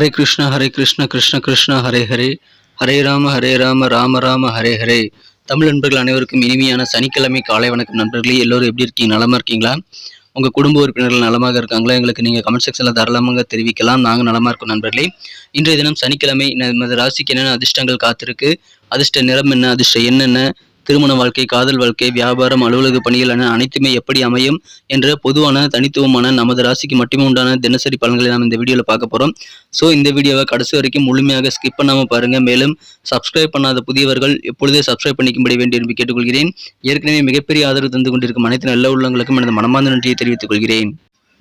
ஹரே கிருஷ்ண ஹரே கிருஷ்ண கிருஷ்ண கிருஷ்ண ஹரே ஹரே. ஹரே ராம ஹரே ராம ராம ராம ஹரே ஹரே. தமிழ் நண்பர்கள் அனைவருக்கும் இனிமையான சனிக்கிழமை காலை வணக்கம் நண்பர்களே. எல்லோரும் எப்படி இருக்கீங்க? நலமாக இருக்கீங்களா? உங்கள் குடும்ப உறுப்பினர்கள் நலமாக இருக்காங்களா? எங்களுக்கு நீங்கள் கமெண்ட் செக்ஷனில் தாராளமாக தெரிவிக்கலாம். நாங்கள் நலமாக இருக்கும் நண்பர்களே. இன்றைய தினம் சனிக்கிழமை நமது ராசிக்கு என்னென்ன அதிர்ஷ்டங்கள் காத்திருக்கு? அதிர்ஷ்ட நிறம் என்ன? அதிர்ஷ்ட என்னென்ன திருமண வாழ்க்கை காதல் வாழ்க்கை வியாபாரம் அலுவலக பணிகள் என அனைத்துமே எப்படி அமையும் என்ற பொதுவான தனித்துவமான நமது ராசிக்கு மட்டுமே உண்டான தினசரி பலன்களை நாம் இந்த வீடியோவில் பார்க்க போகிறோம் ஸோ இந்த வீடியோவை கடைசி வரைக்கும் முழுமையாக ஸ்கிப் பண்ணாமல் பாருங்கள் மேலும் சப்ஸ்கிரைப் பண்ணாத புதியவர்கள் எப்பொழுதே சப்ஸ்கிரைப் பண்ணிக்கும்படி வேண்டி என்று கேட்டுக்கொள்கிறேன். ஏற்கனவே மிகப்பெரிய ஆதரவு தந்து கொண்டிருக்கும் அனைத்து நல்ல உள்ளங்களுக்கும் எனது மனமார்ந்த நன்றியை தெரிவித்துக் கொள்கிறேன்.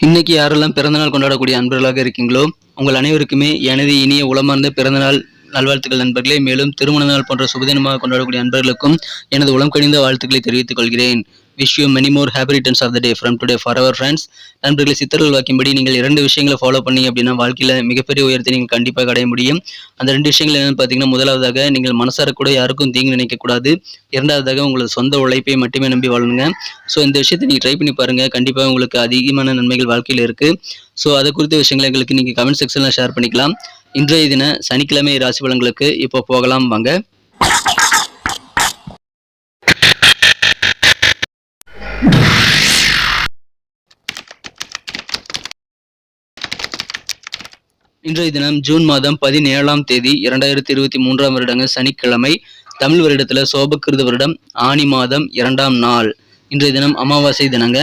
இன்னைக்கு யாரெல்லாம் பிறந்தநாள் கொண்டாடக்கூடிய அன்பர்களாக இருக்கீங்களோ உங்கள் அனைவருக்குமே எனது இனிய உளமார்ந்த பிறந்தநாள் நல்வாழ்த்துக்கள் நண்பர்களே. மேலும் திருமண நாள் போன்ற சுபதினமாக கொண்டாடக்கூடிய அன்பர்களுக்கும் எனது உளம் கணிந்த வாழ்த்துக்களை தெரிவித்துக் கொள்கிறேன். Wish you many more happy returns of the day from today for our friends நண்பர்களை சித்தர்கள் வாக்கின்படி நீங்கள் இரண்டு விஷயங்களை ஃபாலோ பண்ணீங்க அப்படின்னா வாழ்க்கையில் மிகப்பெரிய உயரத்தை நீங்கள் கண்டிப்பாக அடைய முடியும். அந்த ரெண்டு விஷயங்கள் என்னென்னு பார்த்தீங்கன்னா முதலாவதாக நீங்கள் மனசார கூட யாருக்கும் தீங்கு நினைக்கக்கூடாது. இரண்டாவதாக உங்களது சொந்த உழைப்பை மட்டுமே நம்பி வாழணுங்க ஸோ இந்த விஷயத்தை நீங்கள் ட்ரை பண்ணி பாருங்கள் கண்டிப்பாக உங்களுக்கு அதிகமான நன்மைகள் வாழ்க்கையில் இருக்குது ஸோ அதை குறித்த விஷயங்களை எங்களுக்கு நீங்கள் கமெண்ட் செக்ஷனில் ஷேர் பண்ணிக்கலாம். இன்றைய தின சனிக்கிழமை ராசி பலன்களுக்கு இப்போ போகலாம். வாங்க. இன்றைய தினம் ஜூன் மாதம் பதினேழாம் தேதி இரண்டாயிரத்தி இருபத்தி மூன்றாம் வருடங்க சனிக்கிழமை தமிழ் வருடத்தில் சோபக்கிருத வருடம் ஆணி மாதம் இரண்டாம் நாள். இன்றைய தினம் அமாவாசை தினங்க.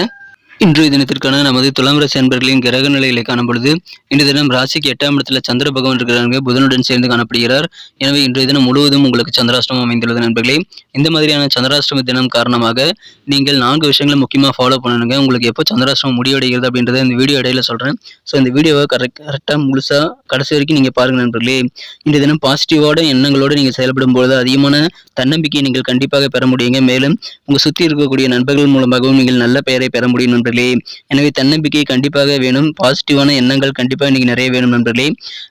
இன்றைய தினத்திற்கான நமது துலாம் ராசி அன்பர்களின் கிரக நிலைகளை காணப்படுது இன்றைய தினம் ராசிக்கு எட்டாம் இடத்துல சந்திர பகவான் இருக்கிறாங்க புதனுடன் சேர்ந்து காணப்படுகிறார். எனவே இன்றைய தினம் முழுவதும் உங்களுக்கு சந்திராஷ்டமம் அமைந்துள்ளது நண்பர்களே. இந்த மாதிரியான சந்திராஷ்டம தினம் காரணமாக நீங்கள் நான்கு விஷயங்களை முக்கியமாக ஃபாலோ பண்ணணுங்க. உங்களுக்கு எப்போ சந்திராஷ்டமம் முடிவடைகிறது அப்படின்றத இந்த வீடியோ இடையில சொல்கிறேன் ஸோ இந்த வீடியோவை கரெக்ட் கரெக்டாக முழுசாக கடைசி வரைக்கும் நீங்கள் பாருங்கள் நண்பர்களே. இன்றைய தினம் பாசிட்டிவோட எண்ணங்களோடு நீங்கள் செயல்படும் பொழுது அதிகமான தன்னம்பிக்கையை நீங்கள் கண்டிப்பாக பெற முடியுங்க. மேலும் உங்கள் சுற்றி இருக்கக்கூடிய நண்பர்கள் மூலமாகவும் நீங்கள் நல்ல பெயரை பெற முடியும் நண்பர்களே. எனவே தன்னம்பிக்கை கண்டிப்பாக வேணும். பாசிட்டிவான எண்ணங்கள் கண்டிப்பாக இன்னைக்கு நிறைய வேணும் நண்பர்களே.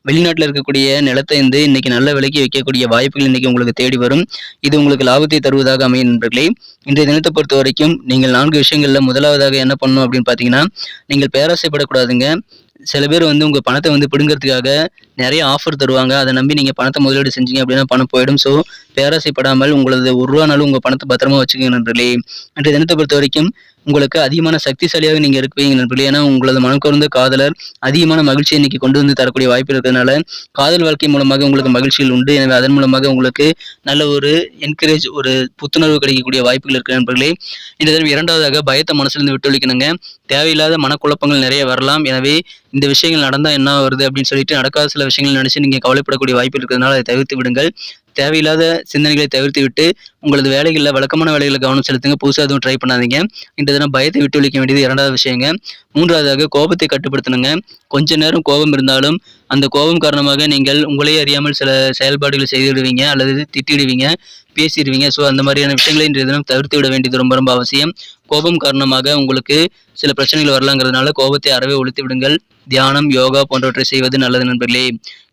வெளிநாட்டில் இருக்கக்கூடிய நிலத்தை வந்து இன்னைக்கு நல்ல விலைக்கு வைக்கக்கூடிய வாய்ப்புகள் இன்னைக்கு உங்களுக்கு தேடி வரும். இது உங்களுக்கு லாபத்தை தருவதாக அமையும் நண்பர்களே. இன்றைய தினத்தை பொறுத்த வரைக்கும் நீங்கள் நான்கு விஷயங்களில் முதலாவதாக என்ன பண்ணணும் அப்படின்னு பார்த்தீங்கன்னா நீங்கள் பேராசைப்படக்கூடாதுங்க. சில பேர் வந்து உங்கள் பணத்தை வந்து பிடுங்கிறதுக்காக நிறைய ஆஃபர் தருவாங்க. அதை நம்பி நீங்கள் பணத்தை முதலீடு செஞ்சீங்க அப்படின்னா பணம் போயிடும். ஸோ பேராசைப்படாமல் உங்களது ஒரு ரூபானாலும் உங்கள் பணத்தை பத்திரமா வச்சுக்கோங்க நண்பர்களே. அன்றைய தினத்தை பொறுத்த வரைக்கும் உங்களுக்கு அதிகமான சக்திசாலியாக நீங்கள் இருப்பீங்க நண்பர்களே. ஏன்னா உங்களது மனக்குறந்த காதலர் அதிகமான மகிழ்ச்சியை இன்னைக்கு கொண்டு வந்து தரக்கூடிய வாய்ப்பு இருக்கிறதுனால காதல் வாழ்க்கை மூலமாக உங்களுக்கு மகிழ்ச்சிகள் உண்டு. எனவே அதன் மூலமாக உங்களுக்கு நல்ல ஒரு என்கரேஜ் ஒரு புத்துணர்வு கிடைக்கக்கூடிய வாய்ப்புகள் இருக்கு நண்பர்களே. இந்த தடவை இரண்டாவதாக பயத்தை மனசுலேருந்து விட்டு தேவையில்லாத மனக்குழப்பங்கள் நிறைய வரலாம். எனவே இந்த விஷயங்கள் நடந்தால் என்ன வருது அப்படின்னு சொல்லிட்டு நடக்காத சில விஷயங்கள் நினச்சி நீங்கள் கவலைப்படக்கூடிய வாய்ப்பு இருக்கிறதுனால அதை தவிர்த்து விடுங்கள். தேவையில்லாத சிந்தனைகளை தவிர்த்து விட்டு உங்களது வேலைகளில் வழக்கமான வேலைகளை கவனம் செலுத்துங்க. புதுசாக எதுவும் ட்ரை பண்ணாதீங்க. இந்த தினம் பயத்தை விட்டு ஒழிக்க வேண்டியது இரண்டாவது விஷயங்க. மூன்றாவதாக கோபத்தை கட்டுப்படுத்தணுங்க. கொஞ்ச நேரம் கோபம் இருந்தாலும் அந்த கோபம் காரணமாக நீங்கள் உங்களே அறியாமல் சில செயல்பாடுகளை செய்துவிடுவீங்க அல்லது திட்டிடுவீங்க பேசிடுவீங்க. ஸோ அந்த மாதிரியான விஷயங்களை இன்றைய தினம் தவிர்த்து விட வேண்டியது ரொம்ப ரொம்ப அவசியம். கோபம் காரணமாக உங்களுக்கு சில பிரச்சனைகள் வரலாங்கிறதுனால கோபத்தை அறவே ஒழித்து விடுங்கள். தியானம் யோகா போன்றவற்றை செய்வது நல்லது நண்பர்களே.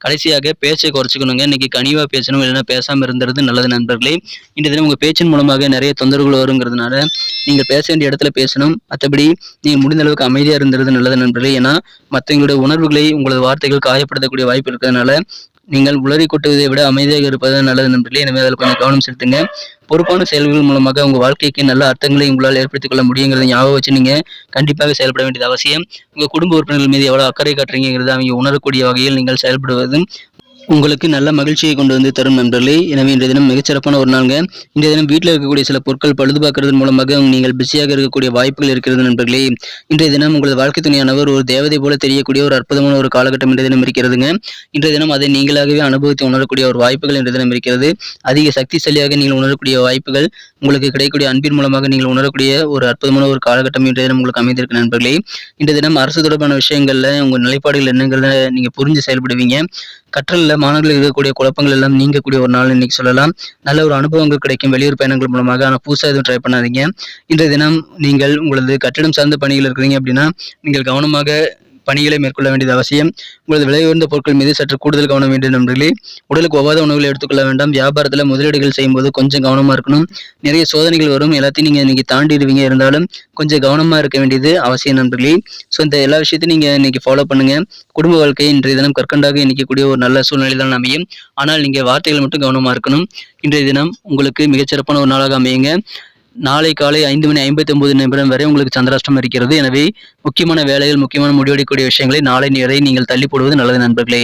கடைசியாக பேச்சை குறைச்சிக்கணுங்க. இன்னைக்கு கனிவாக பேசணும் இல்லைன்னா பேசாமல் இருந்துறது நல்லது நண்பர்களே. இன்றைய தினம் உங்கள் பேச்சின் மூலமாக நிறைய தொந்தரவுகள் வருங்கிறதுனால நீங்கள் பேச வேண்டிய இடத்துல பேசணும். மற்றபடி நீங்கள் முடிந்த அளவுக்கு அமைதியாக இருந்துறது நல்லது நண்பர்களே. ஏன்னா மற்றவங்களுடைய உணர்வுகளை உங்களது வார்த்தைகள் காயப்படுத்தக்கூடிய வாய்ப்பு இருக்கிறதுனால நீங்கள் உளறி கொட்டுவதை விட அமைதியாக இருப்பது நல்லது நண்பர்களே எனவே அதில் கொஞ்சம் கவனம் செலுத்துங்க. பொறுப்பான செயல்கள் மூலமாக உங்கள் வாழ்க்கைக்கு நல்ல அர்த்தங்களை உங்களால் ஏற்படுத்திக் கொள்ள முடியுங்கிறத ஞாபகம் வச்சு நீங்கள் கண்டிப்பாக செயல்பட வேண்டியது அவசியம். உங்கள் குடும்ப உறுப்பினர்கள் மீது எவ்வளோ அக்கறை காட்டுறீங்கிறத அவங்க உணரக்கூடிய வகையில் நீங்கள் செயல்படுவதும் உங்களுக்கு நல்ல மகிழ்ச்சியை கொண்டு வந்து தரும் நண்பர்களே. எனவே இன்றைய தினம் மிகச்சிறப்பான ஒரு நாளுங்க. இன்றைய தினம் வீட்டில் இருக்கக்கூடிய சில பொருட்கள் பழுதுபார்க்கறது மூலமாக நீங்கள் பிஸியாக இருக்கக்கூடிய வாய்ப்புகள் இருக்கிறது நண்பர்களே. இன்றைய தினம் உங்களது வாழ்க்கை துணையானவர் ஒரு தேவதை போல தெரியக்கூடிய ஒரு அற்புதமான ஒரு காலகட்டம் இன்றைய தினம் இருக்கிறதுங்க. இன்றைய தினம் அதை நீங்களாகவே அனுபவித்து உணரக்கூடிய ஒரு வாய்ப்புகள் இன்றைய தினம் இருக்கிறது. அதிக சக்திசாலியாக நீங்கள் உணரக்கூடிய வாய்ப்புகள் உங்களுக்கு கிடைக்கக்கூடிய அன்பின் மூலமாக நீங்கள் உணரக்கூடிய ஒரு அற்புதமான ஒரு காலகட்டம் இன்றைய தினம் உங்களுக்கு அமைந்திருக்கு நண்பர்களே. இன்றைய தினம் அரசு தொடர்பான விஷயங்களில் உங்கள் நிலைப்பாடுகள் என்னங்கிறத நீங்கள் புரிஞ்சு செயல்படுவீங்க. கற்றலில் மாணவர்கள் இருக்கக்கூடிய குழப்பங்கள் எல்லாம் நீங்கக்கூடிய ஒரு நாள் இன்னைக்கு சொல்லலாம். நல்ல ஒரு அனுபவங்கள் கிடைக்கும் வெளியூர் பயணங்கள் மூலமாக. ஆனால் புதுசாக எதுவும் ட்ரை பண்ணாதீங்க. இன்றைய தினம் நீங்கள் உங்களது கட்டிடம் சார்ந்த பணிகள் இருக்கிறீங்க அப்படின்னா நீங்கள் கவனமாக பணிகளை மேற்கொள்ள வேண்டியது அவசியம். உங்களது விலை உயர்ந்த பொருட்கள் மீது சற்று கூடுதல் கவனம் வேண்டும் நண்பர்களே. உடலுக்கு ஒவ்வாத உணவுகளை எடுத்துக்கொள்ள வேண்டாம். வியாபாரத்தில் முதலீடுகள் செய்யும்போது கொஞ்சம் கவனமாக இருக்கணும். நிறைய சோதனைகள் வரும். எல்லாத்தையும் நீங்கள் இன்னைக்கு தாண்டிடுவீங்க. இருந்தாலும் கொஞ்சம் கவனமாக இருக்க வேண்டியது அவசியம் நண்பர்களே. ஸோ இந்த எல்லா விஷயத்தையும் நீங்கள் இன்னைக்கு ஃபாலோ பண்ணுங்கள் குடும்ப வாழ்க்கை இன்றைய தினம் கற்கண்டாக இணைக்கக்கூடிய ஒரு நல்ல சூழ்நிலை தான் அமையும். ஆனால் நீங்கள் வார்த்தைகள் மட்டும் கவனமாக இருக்கணும். இன்றைய தினம் உங்களுக்கு மிகச்சிறப்பான ஒரு நாளாக அமையுங்க. நாளை காலை ஐந்து மணி ஐம்பத்தி ஒன்பது நிமிடம் வரை உங்களுக்கு சந்திராஷ்டம் இருக்கிறது. எனவே முக்கியமான வேலைகள் முக்கியமான முடிவெடுக்கக்கூடிய விஷயங்களை நாளை நேரை நீங்கள் தள்ளி போடுவது நல்லது நண்பர்களே.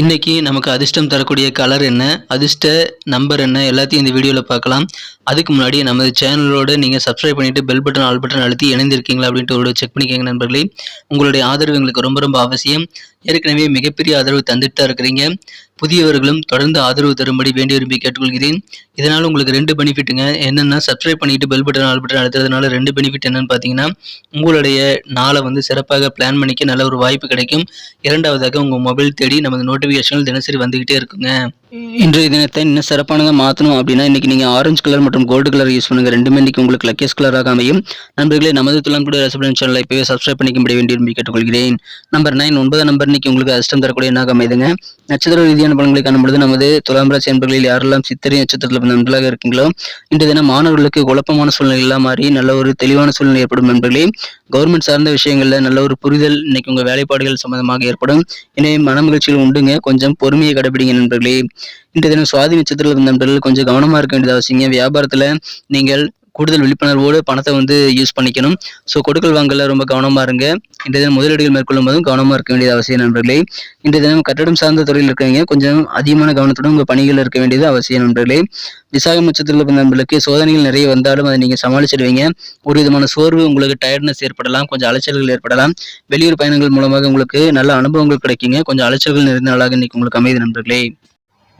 இன்னைக்கு நமக்கு அதிர்ஷ்டம் தரக்கூடிய கலர் என்ன அதிர்ஷ்ட நம்பர் என்ன எல்லாத்தையும் இந்த வீடியோவில் பார்க்கலாம். அதுக்கு முன்னாடி நமது சேனலோட நீங்கள் சப்ஸ்கிரைப் பண்ணிட்டு பெல் பட்டன் ஆல் பட்டன் அழுத்தி இணைந்திருக்கீங்களா அப்படின்ட்டு ஒரு செக் பண்ணிக்கோங்க நண்பர்களே. உங்களுடைய ஆதரவு எங்களுக்கு ரொம்ப ரொம்ப அவசியம். ஏற்கனவே மிகப்பெரிய ஆதரவு தந்துட்டு தான் இருக்கிறீங்க. புதியவர்களும் தொடர்ந்து ஆதரவு தரும்படி வேண்டி விரும்பி கேட்டுக்கொள்கிறேன். இதனால் உங்களுக்கு ரெண்டு பெனிஃபிட்டுங்க. என்னென்னா சப்ஸ்கிரைப் பண்ணிட்டு பெல் பட்டன் ஆல் பட்டன் அழுத்துறதுனால ரெண்டு பெனிஃபிட் என்னன்னு பார்த்தீங்கன்னா உங்களுடைய நாளை வந்து சிறப்பாக பிளான் பண்ணிக்க நல்ல ஒரு வாய்ப்பு கிடைக்கும். இரண்டாவதாக உங்கள் மொபைல் தேடி நமது நோட்டிஃபிகேஷன்கள் தினசரி வந்துகிட்டே இருக்குங்க. இன்றைய தினத்தை இன்னும் சிறப்பானதாக மாற்றணும் அப்படின்னா இன்னைக்கு நீங்கள் ஆரஞ்சு கலர் மற்றும் கோல்டு கலர் யூஸ் பண்ணுங்க. ரெண்டுமே இன்னைக்கு உங்களுக்கு லக்கேஸ் கலராக அமையும். நண்பர்களே நமது துலாம் கூட ரெசிடென்ட் சேனலை இப்போவே சப்ஸ்கிரைப் பண்ணிக்கும்படி வேண்டி விரும்பி கேட்டுக்கொள்கிறேன். நம்பர் நைன் ஒன்பது நம்பர் இன்னைக்கு உங்களுக்கு அதிர்ஷ்டம் தரக்கூடிய எண்ணாக அமைதுங்க. நட்சத்திர ரீதியான பலன்களை காணும்பொழுது நமது துலாம் ராசி என்பர்களில் யாரெல்லாம் சித்திரை நட்சத்திரத்தில் நண்பர்களாக இருக்கீங்களோ இன்று தினம் மாணவர்களுக்கு குழப்பமான சூழ்நிலை எல்லாம் மாறி நல்ல ஒரு தெளிவான சூழ்நிலை ஏற்படும் நண்பர்களே. கவர்மெண்ட் சார்ந்த விஷயங்கள்ல நல்ல ஒரு புரிதல் இன்னைக்கு உங்க வேலைப்பாடுகள் சம்பந்தமாக ஏற்படும். எனவே மன மகிழ்ச்சிகள் உண்டுங்க. கொஞ்சம் பொறுமையை கடைபிடிங்க நண்பர்களே. இன்றைய தினம் சுவாதி நட்சத்திரத்தில் இருந்த நண்பர்கள் கொஞ்சம் கவனமா இருக்க வேண்டியது அவசியம் வியாபாரத்துல நீங்கள் கூடுதல் விழிப்புணர்வோடு பணத்தை வந்து யூஸ் பண்ணிக்கணும். ஸோ கொடுக்கல் வாங்கல ரொம்ப கவனமா இருங்க. இந்த தினம் முதலீடுகள் மேற்கொள்ளும் போதும் கவனமாக இருக்க வேண்டியது அவசியம் நண்பர்களே. இந்த தினம் கட்டடம் சார்ந்த துறையில் இருக்கிறவங்க கொஞ்சம் அதிகமான கவனத்துடன் உங்கள் பணிகள் இருக்க வேண்டியது அவசியம் நண்பர்களே. விசாகம் நட்சத்திரத்தில் இருந்த நண்பர்களுக்கு சோதனைகள் நிறைய வந்தாலும் அதை நீங்கள் சமாளிச்சிடுவீங்க. ஒரு விதமான சோர்வு உங்களுக்கு டயர்ட்னஸ் ஏற்படலாம் கொஞ்சம் அலைச்சல்கள் ஏற்படலாம். வெளியூர் பயணங்கள் மூலமாக உங்களுக்கு நல்ல அனுபவங்கள் கிடைக்குங்க. கொஞ்சம் அலைச்சல்கள் நிறைந்த நாளாக இன்னைக்கு உங்களுக்கு அமைதி நண்பர்களே.